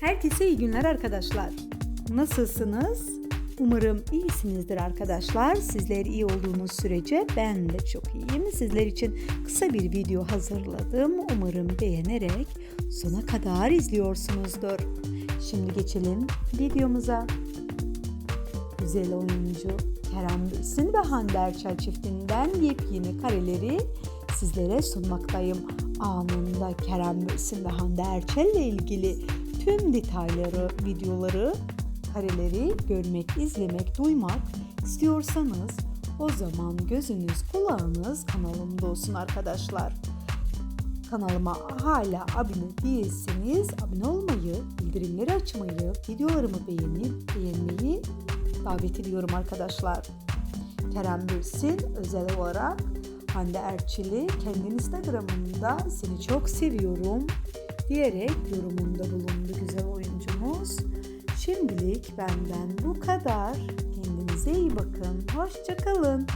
Herkese iyi günler arkadaşlar. Nasılsınız? Umarım iyisinizdir arkadaşlar. Sizler iyi olduğunuz sürece ben de çok iyiyim. Sizler için kısa bir video hazırladım. Umarım beğenerek sona kadar izliyorsunuzdur. Şimdi geçelim videomuza. Güzel oyuncu Kerem Bülsün ve Hande Erçel çiftinden yepyeni kareleri sizlere sunmaktayım. Anında Kerem Bülsün ve Hande Erçel ile ilgili tüm detayları, videoları, kareleri görmek, izlemek, duymak istiyorsanız o zaman gözünüz, kulağınız kanalımda olsun arkadaşlar. Kanalıma hala abone değilseniz abone olmayı, bildirimleri açmayı, videolarımı beğenip beğenmeyi davet ediyorum arkadaşlar. Kerem Bürsin özel olarak Hande Erçel'i kendi Instagram'ında seni çok seviyorum diyerek yorumunda bulundu güzel oyuncumuz. Şimdilik benden bu kadar. Kendinize iyi bakın. Hoşçakalın.